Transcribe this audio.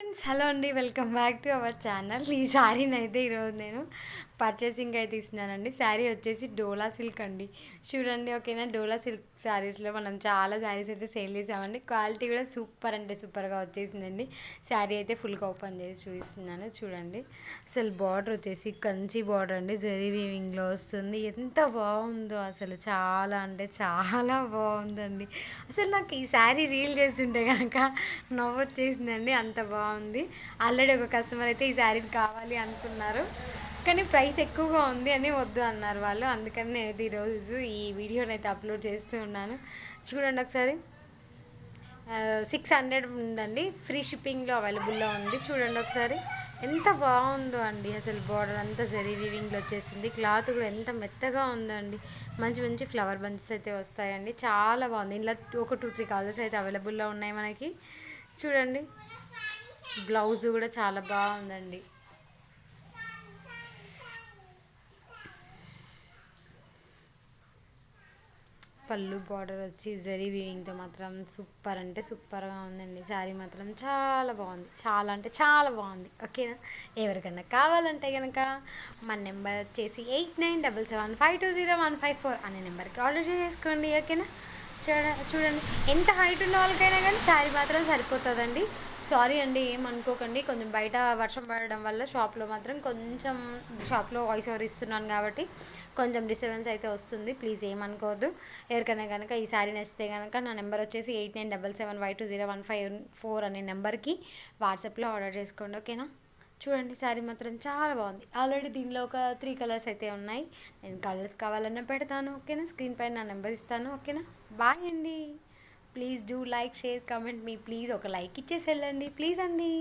Friends hello అండి. Welcome back to our channel ఈ శారీని అయితే ఈరోజు నేను పర్చేసింగ్ అయితే ఇస్తున్నానండి. శారీ వచ్చేసి డోలా సిల్క్ అండి. చూడండి ఓకేనా? డోలా సిల్క్ శారీస్లో మనం చాలా శారీస్ అయితే సేల్ చేసామండి. క్వాలిటీ కూడా సూపర్ అంటే సూపర్గా వచ్చేసిందండి. శారీ అయితే ఫుల్గా ఓపెన్ చేసి చూపిస్తున్నాను. చూడండి. అసలు బార్డర్ వచ్చేసి కంచి బార్డర్ అండి. జరీ వీవింగ్లో వస్తుంది. ఎంత బాగుందో అసలు. చాలా అంటే చాలా బాగుందండి. అసలు నాకు ఈ శారీ రీల్ చేస్తుంటే కనుక నవ్వు వచ్చేసిందండి అంత బాగుంది ఆల్రెడీ ఒక కస్టమర్ అయితే ఈ శారీని కావాలి అనుకున్నారు. కానీ ప్రైస్ ఎక్కువగా ఉంది అని వద్దు అన్నారు వాళ్ళు. అందుకని నేను ఈరోజు ఈ వీడియోని అయితే అప్లోడ్ చేస్తూ ఉన్నాను. చూడండి ఒకసారి. సిక్స్ హండ్రెడ్ ఉందండి. ఫ్రీ షిప్పింగ్లో అవైలబుల్లో ఉంది. చూడండి ఒకసారి. ఎంత బాగుందో అండి అసలు బార్డర్ అంతా జరీ వీవింగ్లో వచ్చేసింది. క్లాత్ కూడా ఎంత మెత్తగా ఉందండి మంచి మంచి ఫ్లవర్ బంచెస్ అయితే వస్తాయండి. చాలా బాగుంది. ఇంట్లో ఒక టూ త్రీ కలర్స్ అయితే అవైలబుల్లో ఉన్నాయి మనకి. చూడండి. బ్లౌజ్ కూడా చాలా బాగుందండి. పళ్ళు బార్డర్ వచ్చి జరీ వీవింగ్తో మాత్రం సూపర్ అంటే సూపర్గా ఉందండి. శారీ మాత్రం చాలా బాగుంది. చాలా అంటే చాలా బాగుంది. ఓకేనా? ఎవరికైనా కావాలంటే కనుక మన నెంబర్ వచ్చేసి eight nine double seven five two zero one five four అనే నెంబర్కి ఆర్డర్ చేసుకోండి ఓకేనా? చూడ చూడండి. ఎంత హైట్ ఉన్న వాళ్ళకైనా కానీ శారీ మాత్రం సరిపోతుందండి. సారీ అండి ఏమనుకోకండి కొంచెం బయట వర్షం పడడం వల్ల షాప్లో మాత్రం కొంచెం షాప్లో వాయిస్ ఓవర్ ఇస్తున్నాను కాబట్టి కొంచెం డిస్టర్బెన్స్ అయితే వస్తుంది. ప్లీజ్ ఏమనుకోవద్దు ఎవరికైనా కనుక ఈ శారీ నచ్చితే కనుక నా నెంబర్ వచ్చేసి eight nine double seven five two zero one five four అనే నెంబర్కి వాట్సాప్లో ఆర్డర్ చేసుకోండి ఓకేనా? చూడండి శారీ మాత్రం చాలా బాగుంది. ఆల్రెడీ దీనిలో ఒక త్రీ కలర్స్ అయితే ఉన్నాయి. నేను కలర్స్ కావాలన్నా పెడతాను ఓకేనా? స్క్రీన్ పైన నా నెంబర్ ఇస్తాను ఓకేనా? బాయ్ అండి. Please do like share comment me please ఒక లైక్ ఇచ్చేసి వెళ్ళండి ప్లీజ్ అండి.